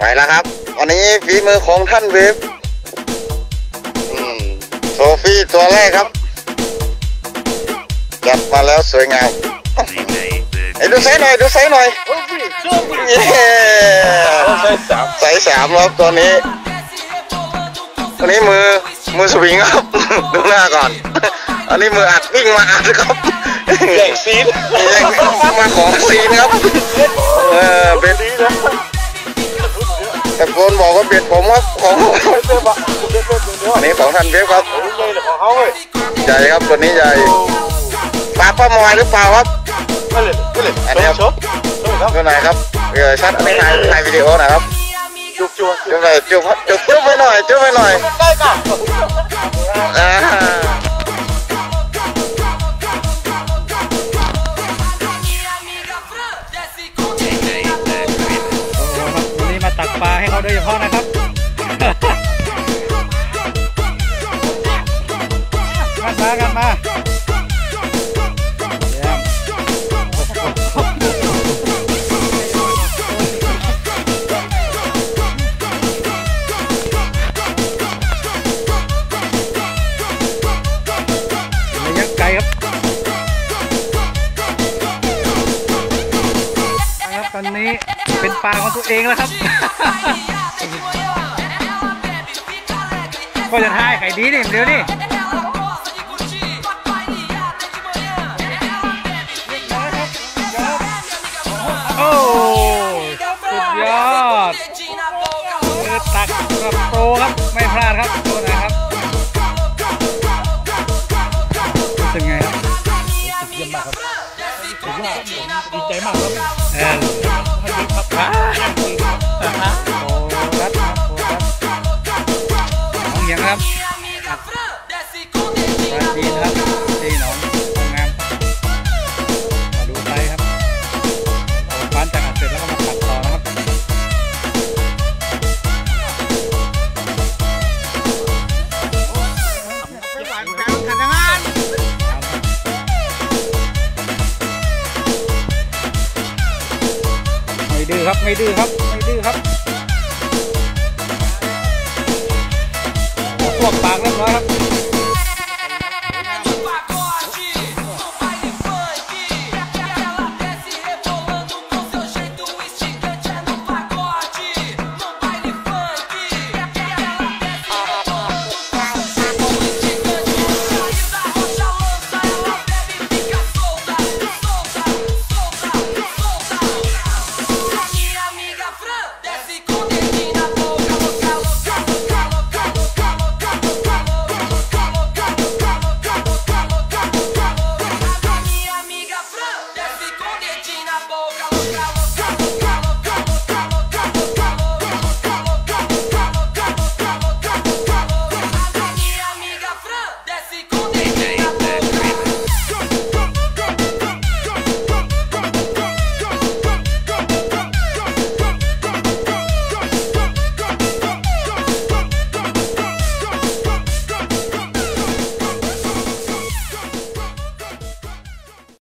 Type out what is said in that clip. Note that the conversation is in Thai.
ไปแล้วครับ วันนี้ฝีมือของท่านเวฟอืมโซฟี่ตัวแรกครับ จัดมาแล้วสวยงามไอ้ดูไซส์หน่อย ดูไซส์หน่อยเย้ไซส์สามครับตัวนี้ตัวนี้มือมือสวิงครับ ดูหน้าก่อน อันนี้มืออัดวิ่งมาอัดครับแย่งซีนแย่งมาของซีนครับ เออเป็น แต่คนบอกว่าเบียดผมครับของเสื้อปะเสื้อเสื้อเสื้ออันนี้ของท่านเวฟครับเสื้อของเขาเว้ยใหญ่ครับตัวนี้ใหญ่ปลาป้ามอยหรือเปล่าครับไม่เลยไม่เลยอันนี้ครับชบชบครับตัวไหนครับเออชัดอันนี้ถ่ายถ่ายวิดีโอหน่อยครับจุกจุกจุ๊บไปจุ๊บจุ๊บจุ๊บไปหน่อยจุ๊บไปหน่อย ปลาให้เขาโดยเฉพาะนะครับกันมากันมาอย่ายัดไกลครับนะครับตอนนี้ เป็นปลาของตัวเองแล้วครับ ก็จะทายไข่ดีนี่เดี๋ยวนี่โอ้สุดยอดเปิดตักกระโปรครับ ไม่พลาดครับตัวไหนครับรู้สึกไงครับเยี่ยมมากครับสุดยอดผมดีใจมากครับ ปลาจีนครับที่หนองทำงามมาดูไปครับเอาปานจากอัดเสร็จแล้วก็มาตัดต่อนะครับไม่ดื้อครับไม่ดื้อครับไม่ดื้อครับพวกปากเรียบร้อยครับ